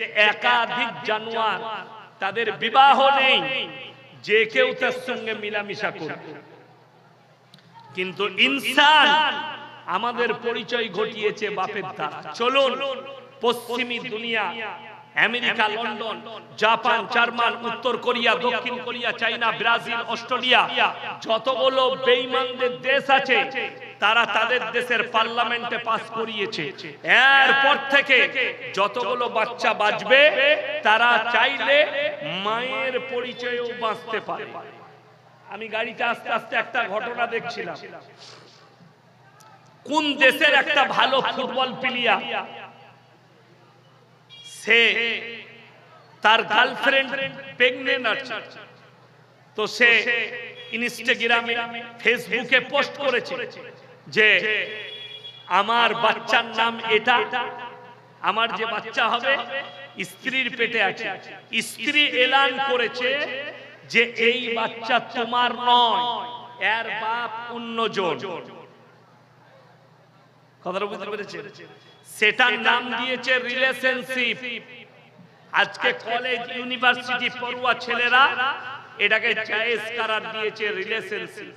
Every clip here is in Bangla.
যে একাধিক জানোয়ার তাদের বিবাহ নেই, যে কেউ তার সঙ্গে মিলামিশা করবে। কিন্তু ইনসান আমাদের পরিচয় ঘটিয়েছে বাপের দ্বারা। চলুন, পশ্চিমী দুনিয়া, আমেরিকা, লন্ডন, জাপান, জার্মান, উত্তর কোরিয়া, দক্ষিণ কোরিয়া, চাইনা, ব্রাজিল, অস্ট্রেলিয়া, যতগুলো বেইমানদের দেশ আছে তারা তাদের দেশের পার্লামেন্টে পাস করিয়েছে। এরপর থেকে যতগুলো বাচ্চা বাঁচবে, তারা চাইলে মায়ের পরিচয়েও বাঁচতে পারে। আমি গাড়িতে আস্তে আস্তে একটা ঘটনা দেখছিলাম। কোন দেশের একটা ভালো ফুটবল প্লেয়ার, সে তার গার্লফ্রেন্ড প্রেগনেন্ট আছে। তো সে ইনস্টাগ্রামে, ফেসবুকে পোস্ট করেছে। যে আমার বাচ্চার নাম এটা আমার যে বাচ্চা হবে স্ত্রীর পেটে আছে। স্ত্রী এলান করেছে যে এই বাচ্চা তোমার নয় এর বাপ অন্যজন কথাটা বুঝতে পেরেছেন? সেটার নাম দিয়েছে রিলেশনশিপ আজকে কলেজ ইউনিভার্সিটি পড়ুয়া ছেলেরা এটাকে জায়েজ করার দিয়েছে রিলেশনশিপ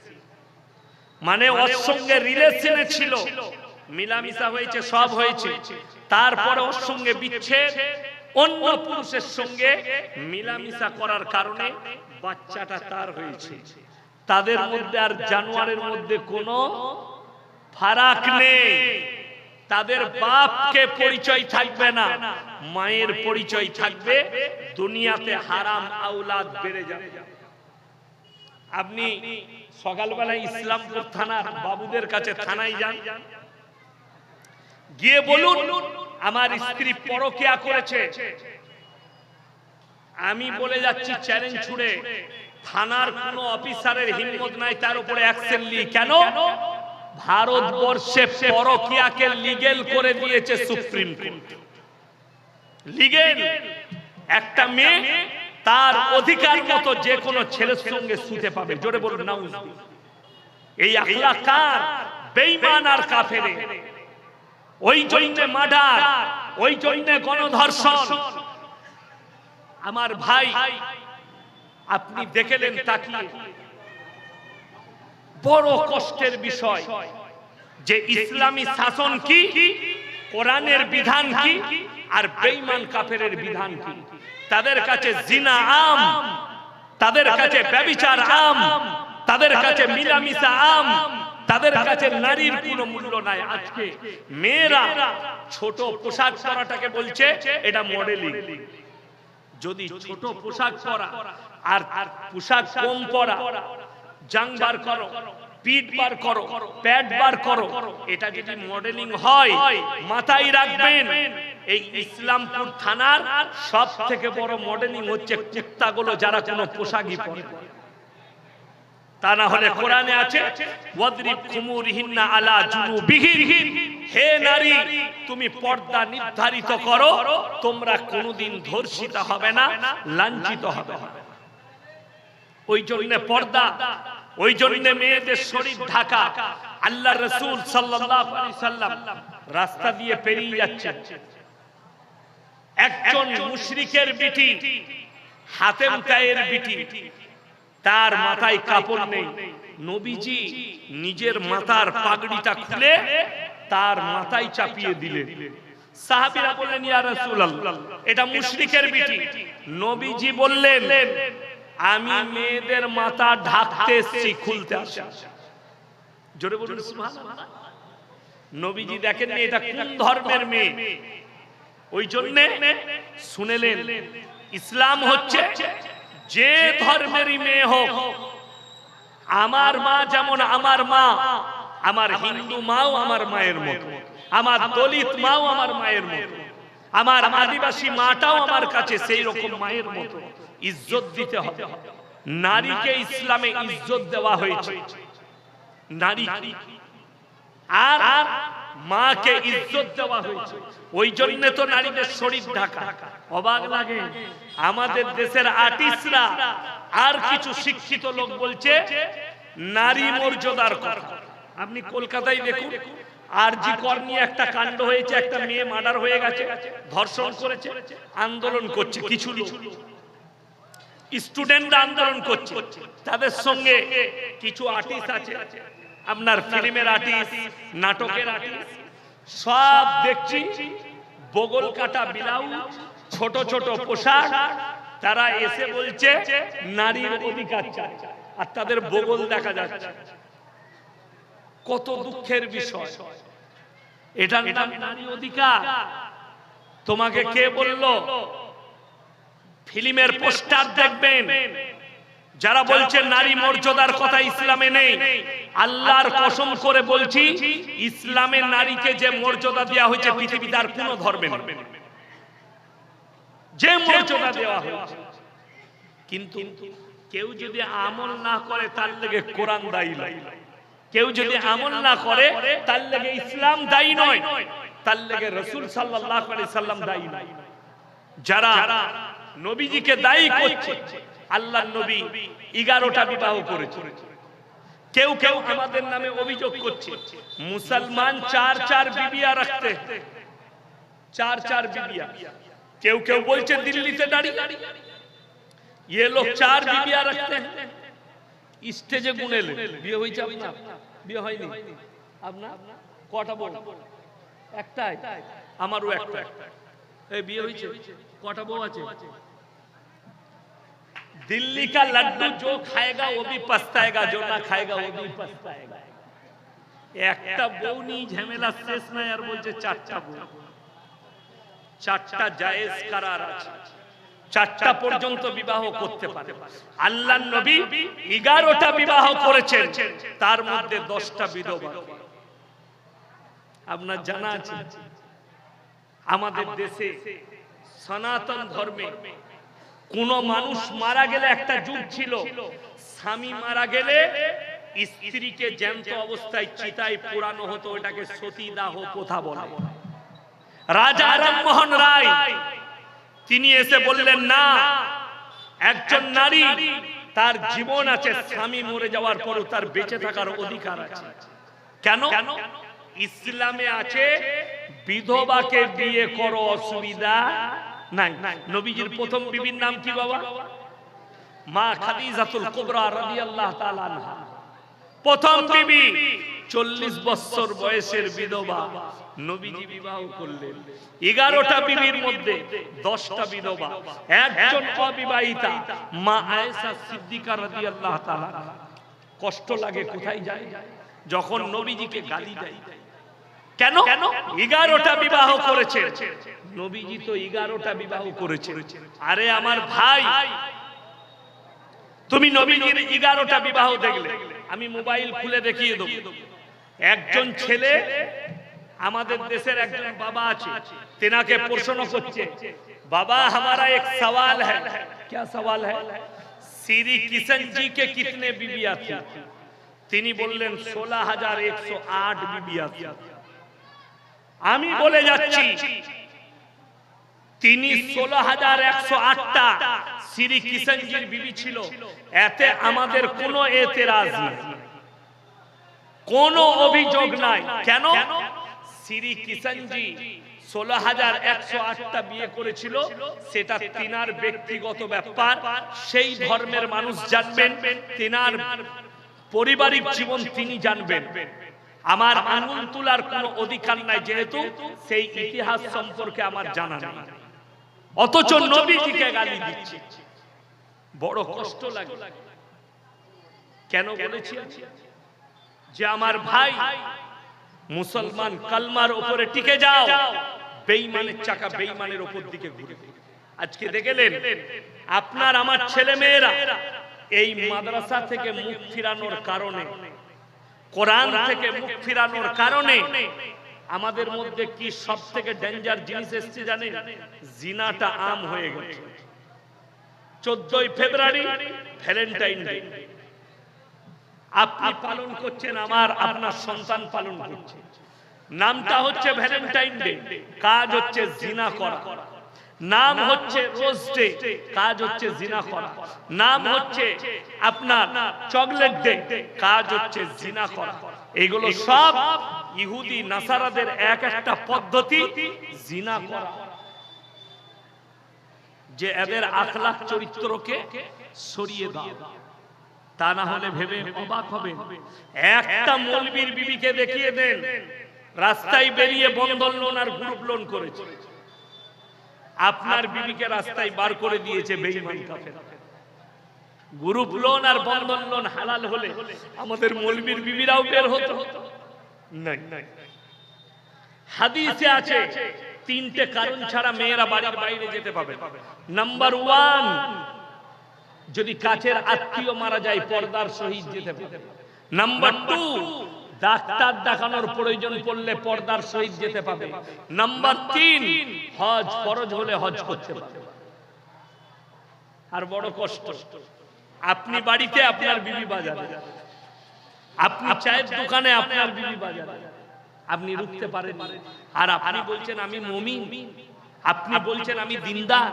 মানে ওর সঙ্গে রিলেশনে ছিল। মিলামিশা হয়েছে সব হয়েছে। তারপরে ওর সঙ্গে বিচ্ছেদ অন্য পুরুষের সঙ্গে মিলামিশা করার কারণে বাচ্চাটা তার হয়েছে। তাদের মধ্যে আর জানোয়ারের মধ্যে কোনো ফারাক নেই। তাদের বাপকে পরিচয় থাকবে না। মায়ের পরিচয় থাকবে। দুনিয়াতে হারাম আউলাদ বেড়ে যাবে। আপনি সকালবেলা ইসলামপুর থানার বাবুদের কাছে থানায় যান। গিয়ে বলুন, আমার স্ত্রী পরকিয়া করেছে। আমি বলে যাচ্ছি, চ্যালেঞ্জ ছুড়ে, থানার কোন অফিসারের হিম্মত নাই, তার উপরে অ্যাকশন কেন? ভারতবর্ষে পরকিয়াকে লিগেল করে দিয়েছে সুপ্রিম কোর্ট লিগেল একটা মেয়ে তার অধিকার মতো যে কোনো ছেলের সঙ্গে শুতে পাবে। জোরে বলুন, নাউজ এই আখলা কার বেঈমান আর কাফেরে। ওই জন্য মার্ডার, ওই জন্য গণধর্ষণ। আমার ভাই, আপনি দেখেলেন তাকিয়ে। বড় কষ্টের বিষয় যে ইসলামী শাসন কি? কোরআনের বিধান কি? আর বেঈমান কাফেরের বিধান কি? তাদের কাছে জিনা আম তাদের কাছে ব্যবিচার আম তাদের কাছে মিলামিশা আম তাদের কাছে নারীর কোনো মূল্য নাই আজকে। মেয়েরা ছোট পোশাক পরাটাকে বলছে এটা মডেলিং। যদি ছোট পোশাক পরা আর আর পোশাক কম পরা জাংবার করো। পিঠ বার করো, প্যাড বার করো। এটা যদি মডেলিং হয়, মাথায় রাখবেন। এই ইসলামপুর থানার সব থেকে বড় মডেলিং হচ্ছে কুত্তাগুলো যারা কোনো পোশাকই পরে। তা না হলে কোরআনে আছে, ওয়াদরিব খুমুরিহিন্না আলা জুনুবিহিম। হে নারী, তুমি পর্দা নির্ধারিত করো, তোমরা কোনোদিন ধর্ষিত হবে না, লাঞ্ছিত হবে ওই জন্য পর্দা ওই জন্য মেয়েদের শরীর ঢাকা। আল্লাহ রসুল সাল্লাম রাস্তা দিয়ে পেরিয়ে যাচ্ছে। একজন মুশরিকের বিটি হাতেম তায়ের বিটি, তার মাথায় কাপড় নেই। নবীজি নিজের মাথার পাগড়িটা খুলে তার মাথায় চাপিয়ে দিলে। সাহাবীরা বললেন, ইয়া রাসূলুল্লাহ, এটা মুশরিকের বিটি। নবীজি বললেন আমি মেয়েদের মাথা ঢাকতে এসেছি খুলতে জোরে বলুন নবীজি দেখেন এটা কোন ধর্মের মেয়ে? ওই জন্য শুনেলেন ইসলাম হচ্ছে যে ধর্মেরই মেয়ে হোক। আমার মা যেমন আমার মা আমার হিন্দু মাও আমার মায়ের মতো। আমার দলিত মাও আমার মায়ের মতো। আমার আদিবাসী মাটাও আমার কাছে সেই রকম মায়ের মতো। ইজ্জত দিতে হবে। নারীকে ইসলামে ইজ্জত দেওয়া হয়েছে। নারী। আর মাকে ইজ্জত দেওয়া হয়েছে। ওই জন্য তো নারীদের শরীর ঢাকা। অবাক লাগে। আমাদের দেশের আর্টিস্টরা আর কিছু শিক্ষিত লোক বলছে নারী মর্যাদার কথা। আপনি কলকাতায় দেখুন আর জি কর নিয়ে একটা কাণ্ড হয়েছে একটা মেয়ে মার্ডার হয়ে গেছে ধর্ষণ করেছে আন্দোলন করছে কিছু লোক। স্টুডেন্টরা আন্দোলন করছে। তাদের সঙ্গে কিছু আর্টিস্ট আছে। আপনার ফিল্মের আর্টিস্ট নাটকের আর্টিস্ট সব দেখছি। বগল কাটা বিলাউ ছোট ছোট পোশাক। তারা এসে বলছে, নারীর অধিকার আর তাদের বগল দেখা যাচ্ছে। কত দুঃখের বিষয়। নাম নারী অধিকার। তোমাকে কে বলল? ফিল্মের পোস্টার দেখবেন। যারা বলছে নারী মর্যাদার কথা ইসলামে নেই। আল্লাহর কসম করে বলছি ইসলামে নারীকে যে মর্যাদা দেওয়া হয়েছে পৃথিবীতে আর কোন ধর্মে যে মর্যাদা দেওয়া হয়েছে। কিন্তু কেউ যদি আমল না করে তার লেগে কোরআন দায়ী নয়। কেউ যদি আমল না করে তার লেগে ইসলাম দায়ী নয়। তার লেগে রসুল আলাইহি সাল্লাম দায়ী নয়। যারা নবীজিকে দায়ী করছে আল্লাহ নবী এগারোটা বিবাহ করেছে কেউ কেউ আমাদের নামে অভিযোগ করছে মুসলমান চার চার বিবিয়া রাখতে চার চার বিবিয়া কেউ কেউ বলছে দিল্লিতে দাঁড়িয়ে ये लोग चार বিবিয়া রাখতে हैं স্টেজে গুনেলে বিয়ে হয়েছে আপনার বিয়ে হয়নি আপনার কটা বউ একটাই আমারও একটা এই বিয়ে হয়েছে কটা বউ আছে दिल्ली का लड्डू जो खाएगा वो भी पछताएगा जो ना खाएगा वो भी पछताएगा একটা বউ নিয়ে ঝামেলা শেষ নাই আর বলছে চারটা বউ চারটা জায়েজ কারার আছে চারটা পর্যন্ত বিবাহ করতে পারে আল্লাহ নবী এগারোটা বিবাহ করেছেন তার মধ্যে দশটা বিধবা আপনার জানা আছে আমাদের দেশে সনাতন ধর্মে কোন মানুষ মারা গেলে একটা যুগ ছিল। স্বামী মারা গেলে স্ত্রীকে জ্যান্ত অবস্থায় চিতায় পোড়ানো হতো এটাকে সতীদাহ প্রথা বলে। রাজা রামমোহন রায়, তিনি এসে বললেন, না, একজন নারী, তার জীবন আছে, স্বামী মরে যাওয়ার পরও তার বেঁচে থাকার অধিকার আছে। কেন? ইসলামে আছে, বিধবাকে বিয়ে করো অসুবিধা নবীজির প্রথম বিবির নাম কি বাবা? মা খাদিজাতুল কুবরা প্রথম বিবি, চল্লিশ বছর বয়সের বিধবা। নবীজি বিবাহ করলেন। এগারোটা বিবির মধ্যে দশটা বিধবা। একজন অবিবাহিতা, মা আয়েশা সিদ্দিকা রাদিয়াল্লাহু তাআলা কষ্ট লাগে কোথায় যায়? যখন নবীজিকে গালি দেয় কেন এগারোটা বিবাহ করেছে নবীজি তো এগারোটা বিবাহ করেছে আরে আমার ভাই তুমি নবীজির এগারোটা বিবাহ দেখলে আমি মোবাইল খুলে দেখিয়ে দেবো একজন ছেলে আমাদের দেশের একজন বাবা আছে তেনাকে প্রশ্ন করছে বাবা हमारा एक सवाल है क्या सवाल है श्री किशन जी के कितने बीबिया थी তিনি বললেন ষোলো হাজার একশো আট বিবিয়া থी আমি বলে যাচ্ছি তিনি ষোলো হাজার একশো আটটা শ্রী কিষণজির বিবি ছিল। এতে আমাদের কোনো এতেরাজ নেই। কোনো অভিযোগ নাই। কেন? শ্রী কিষণজি ষোলো হাজার একশো আটটা বিয়ে করেছিল। সেটা তিনার ব্যক্তিগত ব্যাপার। সেই ধর্মের মানুষ জানবেন। তিনার পারিবারিক জীবন তিনি জানবেন। আমার আঙুল তোলার কোনো অধিকার নাই যেহেতু সেই ইতিহাস সম্পর্কে আমার জানা নেই। অথচ নবীজিকে গালি দিচ্ছে। বড় কষ্ট লাগে। কেন বলেছি? যে আমার ভাই মুসলমান কালমার উপরে টিকে যাও বেঈমানের চাকা বেঈমানের উপর দিকে ঘুরে। আজকে দেখলেন আপনার আমার ছেলে মেয়েরা এই মাদ্রাসা থেকে মুখ ফিরানোর কারণে কোরআন থেকে মুখ ফিরানোর কারণে আমাদের মধ্যে কি সব থেকে ডেঞ্জার জিনিস এসছে জানেন? জিনাটা আম হয়ে গেছে। চোদ্দই ফেব্রুয়ারি ভ্যালেন্টাইন ডে। আপনি পালন করছেন আমার, আপনার সন্তান পালন করছে। নামটা হচ্ছে ভ্যালেন্টাইন ডে। কাজ হচ্ছে জিনা করা। নাম হচ্ছে রোজ ডে কাজ হচ্ছে জিনা করা। নাম হচ্ছে আপনার চকলেট ডে কাজ হচ্ছে জিনা করা। এগুলো সব ইহুদি নাসারাদের এক একটা পদ্ধতি জিনা করা। যে এদের আখলাখ চরিত্রকে সরিয়ে দাও। তা না হলে ভেবে অবাক হবে একটা মলবির বিবিকে দেখিয়ে দেন রাস্তায় বেরিয়ে বন্ধন লোন আর গ্রুপ লোন করেছে। আপনার বিবিকে রাস্তায় বার করে দিয়েছে বেঈমান কাফের। গ্রুপ লোন আর বন্ধন লোন হালাল হলে আমাদের মলবির বিবিরাও বের হতো। নাই। হাদিসে আছে তিনটে কারণ ছাড়া মেয়েরা বাড়ির বাইরে যেতে পাবে নাম্বার ওয়ান যদি কাছের আত্মীয় মারা যায় পর্দার সহিত যেতে পাবে নাম্বার টু ডাক্তার দেখানোর প্রয়োজন পড়লে পর্দার সহিত যেতে পাবে নাম্বার তিন হজ ফরজ হলে হজ করতে পারবে। আর বড় কষ্ট আপনি বাড়িতে আপনার বিবি বাজারে আপনি চায়ের দোকানে আপনার বিবি বাজারে আপনি রুখতে পারেন আর আপনি বলছেন আমি মমিন। আপনি বলছেন আমি দিনদার।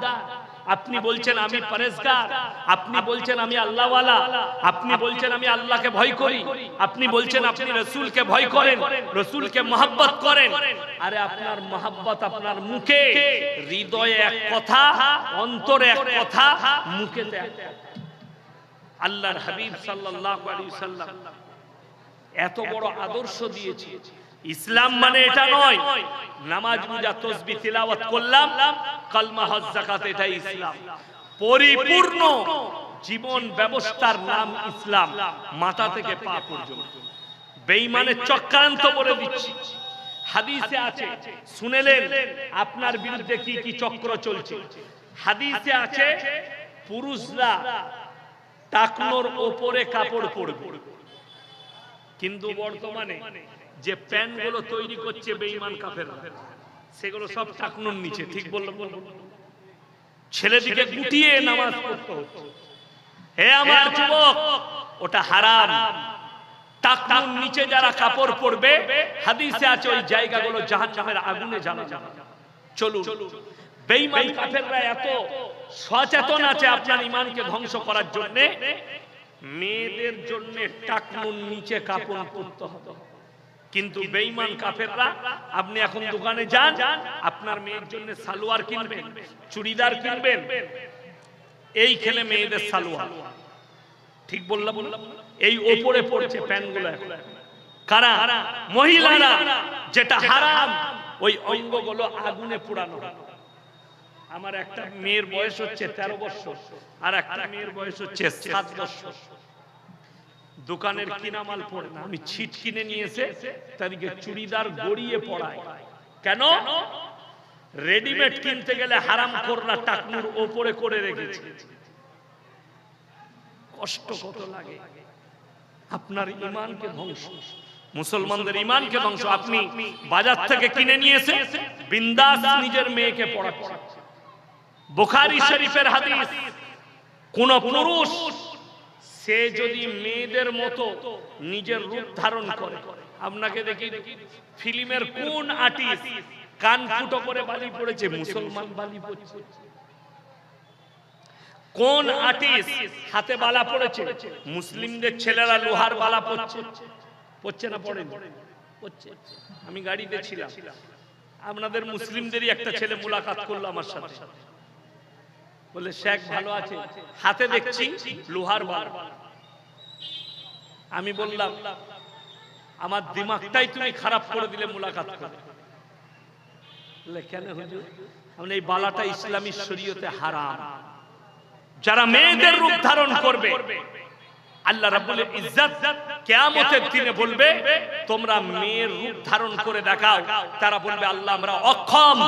আপনি বলছেন আমি পরেশগার আপনি বলছেন আমি আল্লাহওয়ালা আপনি বলছেন আমি আল্লাহকে ভয় করি আপনি বলছেন আপনি রসুলকে ভয় করেন রসুলকে মহাব্বত করেন। আরে আপনার মহাব্বত আপনার মুখে হৃদয়ে এক কথা অন্তরে এক কথা মুখে আল্লাহর হাবিব সাল্লাম এত বড় আদর্শ দিয়েছে। ইসলাম মানে এটা নয়। নামাজ পূজা তসবি তিলাওয়াত করলাম, কালমা হজ, যাকাত, এটাই ইসলাম। পরিপূর্ণ জীবন ব্যবস্থার নাম ইসলাম, মাথা থেকে পা পর্যন্ত। বেঈমানের চক্রান্ত বলে দিচ্ছি। হাদিসে আছে, শুনেলেন আপনার বিরুদ্ধে কি কি চক্র চলছে? হাদিসে আছে, পুরুষরা টাকনোর ওপরে কাপড় পরবে। কিন্তু বর্তমানে যে প্যান্টগুলো তৈরি করছে বেঈমান কাফেররা সেগুলো সব টাকনোর নিচে ঠিক বললাম? ছেলেদিকে গুটিয়ে নামাজ পড়তে হচ্ছে। হে আমার যুবক ওটা হারাম। টাকনোর নিচে যারা কাপড় পরবে হাদিসে আছে ওই জায়গাগুলো জাহান্নামের আগুনে জ্বালা যাবে। চলুন। বেঈমান কাফেররা এত সচেতন আছে আপনার ইমানকে ধ্বংস করার জন্য। মেয়েদের জন্য টাকনুন নিচে কাপড় পরতে হবে। কিন্তু বেঈমান কাফেররা, আপনি এখন দোকানে যান, আপনার মেয়ের জন্য সালোয়ার কিনবেন, চুড়িদার কিনবেন। এই খেলে মেয়েদের সালোয়ার। ঠিক বললাম? এই ওপরে পড়ছে প্যান্টগুলো এখন। কারা? মহিলারা। যেটা হারাম, ওই অঙ্গগুলো আগুনে পোড়ানো। আমার একটা মেয়ের বয়স হচ্ছে তেরো বছর, আর একটা মেয়ের বয়স হচ্ছে সাত বছর। দোকানের কিনা মাল পড়ে না। আমি ছিট কিনে নিয়ে এসে তাদেরকে চুড়িদার গড়িয়ে পড়ায়। কেন? রেডিমেড কিনতে গেলে হারাম করলা টাকনুর ওপরে করে রেখেছে। কষ্ট কত লাগে। আপনার ইমানকে ধ্বংস। মুসলমানদের ইমানকে ধ্বংস। আপনি বাজার থেকে কিনে নিয়ে এসে বিন্দাস নিজের মেয়েকে পড়াচ্ছে বুখারী শরীফের হাদিস। কোন পুরুষ সে যদি মেয়েদের মতো নিজের রূপ ধারণ করে, আপনাকে দেখি ফিল্মের কোন আর্টিস্ট কান ফুটো করে বালি পড়েছে, মুসলমান বালি পড়ছে? কোন আর্টিস্ট হাতে বালা পড়েছে? মুসলিমদের ছেলেরা লোহার বালা পড়ছে। পড়ছে না পড়ে পড়ছে। আমি গাড়িতে ছিলাম। আপনাদের মুসলিমদেরই একটা ছেলে মুলাকাত করল আমার সাথে। বলে শেখ ভালো আছে। হাতে দেখছি লোহার বার আমি বললাম আমার দিমাগটাই তুমি খারাপ করে দিলে মুলাকাত করে কেন হুজুর? আমরা এই বালাটা ইসলামী শরীয়তে হারাম। যারা মেয়েদের রূপ ধারণ করবে আল্লাহ রাব্বুল ইজ্জত কিয়ামতের দিনে বলবে, তোমরা মেয়ের রূপ ধারণ করে দেখাও। তারা বলবে, আল্লাহ আমরা অক্ষম।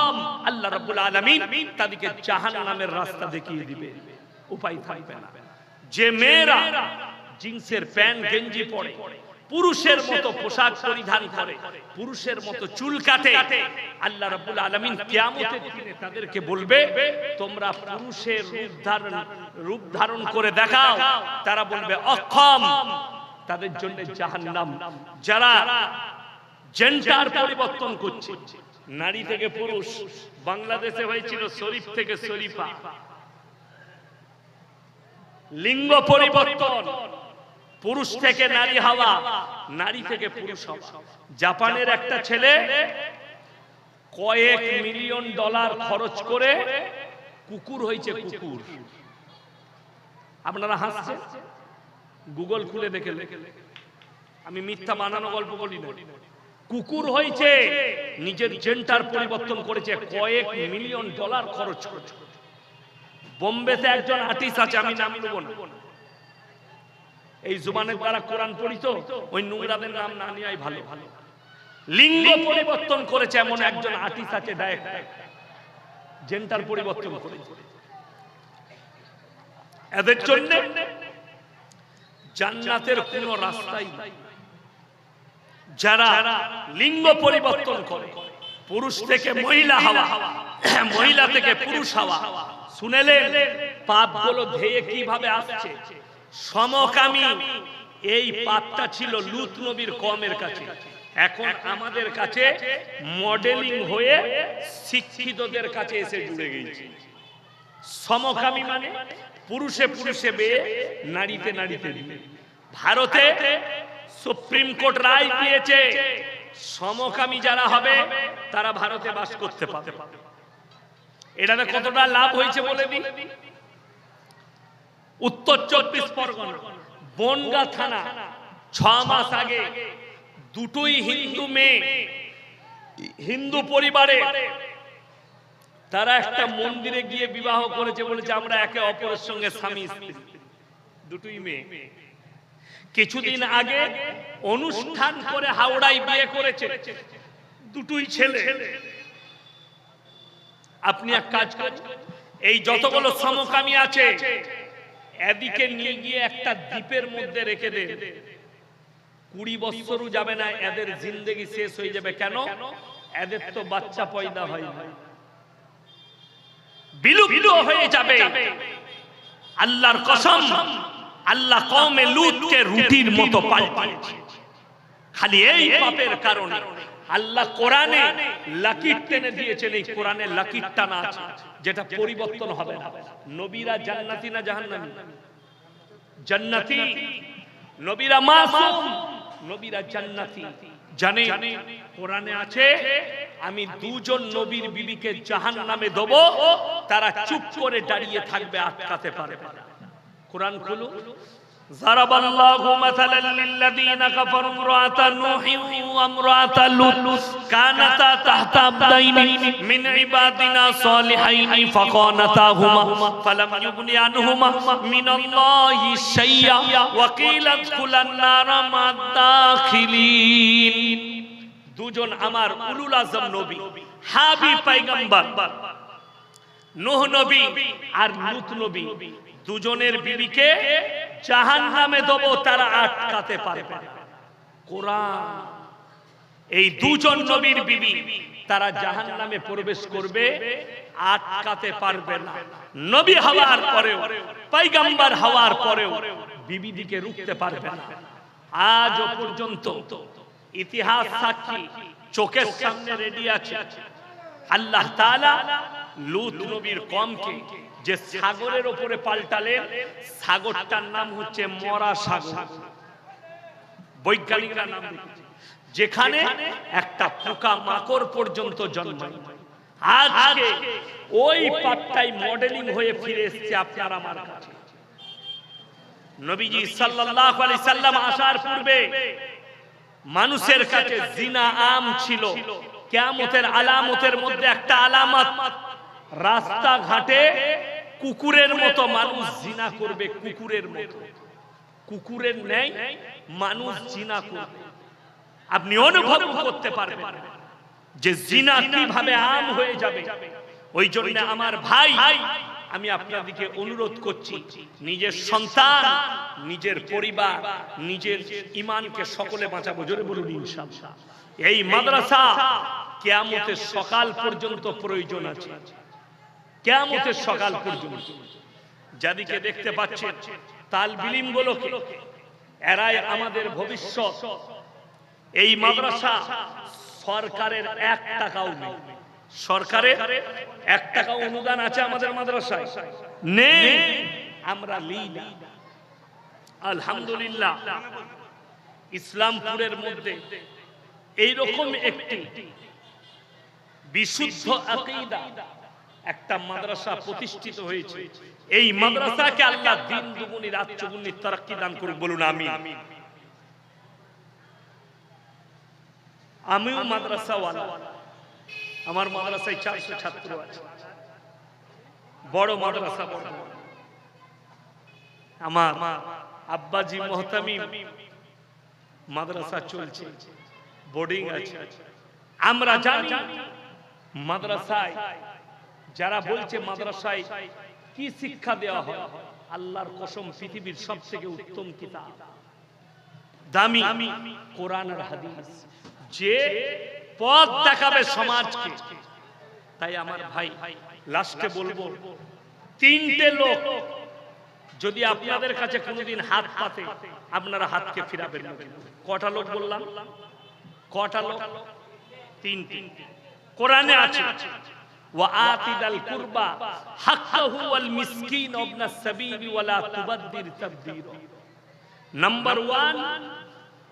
আল্লাহ রাব্বুল আলামিন তাদেরকে জাহান্নামের রাস্তা দেখিয়ে দিবে। উপায় থাকবে না। যে মেয়েরা জিন্সের প্যান্ট গেঞ্জি পরে পুরুষের মতো পোশাক পরিধান করে পুরুষের মতো চুল কাটে। আল্লাহ রাব্বুল আলামিন কিয়ামতের দিনে তাদেরকে বলবে তোমরা পুরুষের রূপ ধারণ রূপ ধারণ করে দেখাও। তারা বলবে অক্ষম। তাদের জন্য জাহান্নাম। যারা জেন্ডার পরিবর্তন করছে নারী থেকে পুরুষ বাংলাদেশে হয়েছিল শরীফ থেকে শরীফা। লিঙ্গ পরিবর্তন। পুরুষ থেকে নারী হওয়া, নারী থেকে পুরুষ হওয়া। জাপানের একটা ছেলে কয়েক মিলিয়ন ডলার খরচ করে কুকুর হয়েছে কুকুর। আপনারা হাসছেন? গুগল খুলে দেখে আমি মিথ্যা বানানো গল্প বলি না। কুকুর হয়েছে, নিজের জেন্টার পরিবর্তন করেছে, কয়েক মিলিয়ন ডলার খরচ করেছে। বোম্বেতে একজন আর্টিস্ট আছে, আমি নাম নেব না। এই জুবানের দ্বারা কোরআন পড়িত ওই নোংরাদের নাম না নেওয়াই ভালো। ভালো। লিঙ্গ পরিবর্তন করেছে এমন একজন আর্টিস্ট আছে ডাইরেক্ট জেন্টার পরিবর্তন করেছে। এদের জন্য জান্নাতের কোন রাস্তাই যারা লিঙ্গ পরিবর্তন করে পুরুষ থেকে মহিলা হওয়া মহিলা থেকে পুরুষ হওয়া। শুনেলেন পাপগুলো ধেয়ে কীভাবে আসছে? সমকামী। এই পাপটা ছিল লুত নবীর কমের কাছে। এখন আমাদের কাছে মডেলিং হয়ে শিক্ষিতদের কাছে এসে জুড়ে গেছে সমকামী মানে পুরুষে পুরুষে বেয়ে নারীতে নারীতে। ভারতে সুপ্রিম কোর্ট রায় দিয়েছে, সমকামী যারা হবে, তারা ভারতে বাস করতে পারবে। এটাতে কতটা লাভ হয়েছে বলে দিই? উত্তর চব্বিশ পরগনা, বনগা থানা, ছ মাস আগে দুটোই হিন্দু মেয়ে, হিন্দু পরিবারে তারা একটা মন্দিরে গিয়ে বিবাহ করেছে বলেছে, আমরা একে অপরের সঙ্গে স্বামী স্ত্রী। দুটোই মেয়ে। কিছুদিন আগে অনুষ্ঠান করে হাওড়ায় বিয়ে করেছে, দুটোই ছেলে। আপনি এক কাজ করেন, এই যতগুলো সমকামী আছে এদিকে নিয়ে গিয়ে একটা দ্বীপের মধ্যে রেখে দেন কুড়ি বছরও যাবে না, এদের জিন্দগি শেষ হয়ে যাবে। কেন? এদের তো বাচ্চা পয়দা হয় হয়ে যাবে। আল্লাহর কসম, আল্লাহ কমে লুতকে রুটির মতো পাল্টিয়েছে। খালি এই পাপের কারণে। আল্লাহ কোরআনে লাকির টেনে দিয়েছেন এই কোরআনে লাকির টানা আছে যেটা পরিবর্তন হবে না। নবীরা জান্নাতি না জাহান্নামী? জান্নাতি। নবীরা মাসুম? নবীরা জান্নাতি। জানে? কোরআনে আছে আমি দুজন নবীর বিবিকে জাহান নামে দেবো। তারা চুপ করে দাঁড়িয়ে থাকবে আটকাতে পারবে না। কোরআন খুলু ضرب الله مثلا للذين كفروا امرأة نوح وامرأة لوط كانتا تحت عبدين من عبادنا صالحين فخانتاهما فلم يغن عنهما من الله شيئا وقيل ادخلا النار مع الداخلين দুজন আমার উলুল আজম নবী হাবি পয়গম্বর নোহ নবী আর লুত নবী দুজনের বিবিকে জাহান নামে দেবো, তারা আটকাতে পারবে কোরআন, এই দুজন নবীর বিবি, তারা জাহান নামে প্রবেশ করবে, আটকাতে পারবে না। নবী হওয়ার পরেও পাইগাম্বার হওয়ার পরেও বিবিদিকে রুখতে পারবে না। আজ পর্যন্ত ইতিহাস সাক্ষী, চোখের সামনে রেডি আছে। আল্লাহ তাআলা লুত নবীর কমকে যে সাগরের ওপরে পাল্টালেন, সাগরটার নাম হচ্ছে মরা সাগর। বৈজ্ঞানিকরা নাম। যেখানে একটা পোকা মাকড় পর্যন্ত জন্মায়। আজকে ওই পাটটাই মডেলিং হয়ে ফিরে এসেছে আপনার আমার কাছে। নবীজি সাল্লাল্লাহু আলাইহি সাল্লাম আসার পূর্বে মানুষের কাছে জিনা আম ছিল। কিয়ামতের আলামতের মধ্যে একটা আলামত রাস্তাঘাটে কুকুরের মতো মানুষ জিনা করবে কুকুরের মতো। কুকুরের ন্যায় মানুষ জিনা করবে। আপনি অনুভব করতে পারবেন যে জিনা কীভাবে আম হয়ে যাবে। ওই জন্য আমার ভাই, আমি আপনাদেরকে অনুরোধ করছি, নিজের সন্তান, নিজের পরিবার, নিজের ইমানকে সকলে বাঁচাবো। জোরে বলুন ইনশাআল্লাহ। এই মাদ্রাসা কিয়ামতের সকাল পর্যন্ত প্রয়োজন আছে। কিয়ামতের সকাল পর্যন্ত। যাদিকে দেখতে পাচ্ছেন তাল বিলিম গুলোকে এরাই আমাদের ভবিষ্যৎ। এই মাদ্রাসা সরকারের এক টাকাও নেই। সরকারের এক টাকা অনুদান আছে আমাদের মাদ্রাসায়। নেই। আমরা লিই না আলহামদুলিল্লাহ। ইসলামপুরের মধ্যে এইরকম একটি বিশুদ্ধ আকিদা। একটা মাদ্রাসা প্রতিষ্ঠিত হয়েছে। এই মাদ্রাসাকে আল্লাহ দিন দুগুনি রাত চৌগুনি তারাক্কি দান করুক বলুন আমি আমিও মাদ্রাসাওয়ালা। আমার মাদ্রাসায় চারশো ছাত্র আছে। বড় মাদ্রাসা বড়। আমার আব্বাজি মোহতামি মাদ্রাসা চলছে। বোর্ডিং আছে। আমরা জানি মাদ্রাসায় যারা বলছে মাদ্রাসায় কি শিক্ষা দেওয়া হয়? আল্লাহর কসম পৃথিবীর সব থেকে উত্তম কিতাব। দামি কোরআন আর হাদিস। যে পথ দেখাবে সমাজকে। তাই আমার ভাই লাস্টে বলব তিনটে লোক যদি আপনাদের কাছে কোনোদিন হাত পাতে আপনারা হাতকে ফিরাবেন কটা লোক বললাম? কটা লোক? তিনটি। কোরআনে আছে। وآتِ ذا القربى حقه والمسكين وابن السبيل ولا تبذر تبذيرا নাম্বার ওয়ান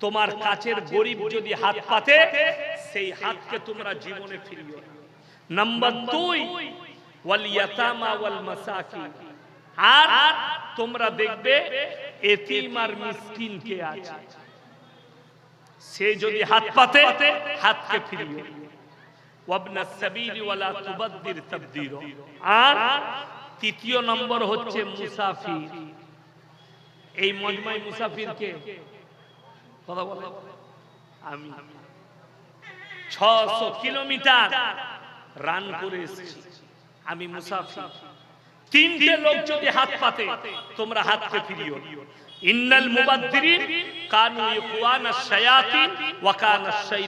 তোমার কাছের গরিব যদি হাত পাতে সেই হাতকে তোমরা জীবনে ফিরিও নাম্বার দুই ওয়াল ইয়াতামা ওয়াল মাসাকিন আর তোমরা দেখবে এতিম আর মিসকিন কে আছে সে যদি হাত পাতে হাতকে ফিরিও আর তৃতীয় নম্বর হচ্ছে মুসাফির। এই মজমাই মুসাফির কে কথা বলো। আমি ছশো কিলোমিটার রান করে এসেছি। আমি মুসাফির। তিনটে লোক যদি হাত পাতে তোমরা হাতকে ফিরিও ইন্নাল মুবাদ্দিরিন কানু ইখওয়ানাশ শায়াতিন ওয়া কানা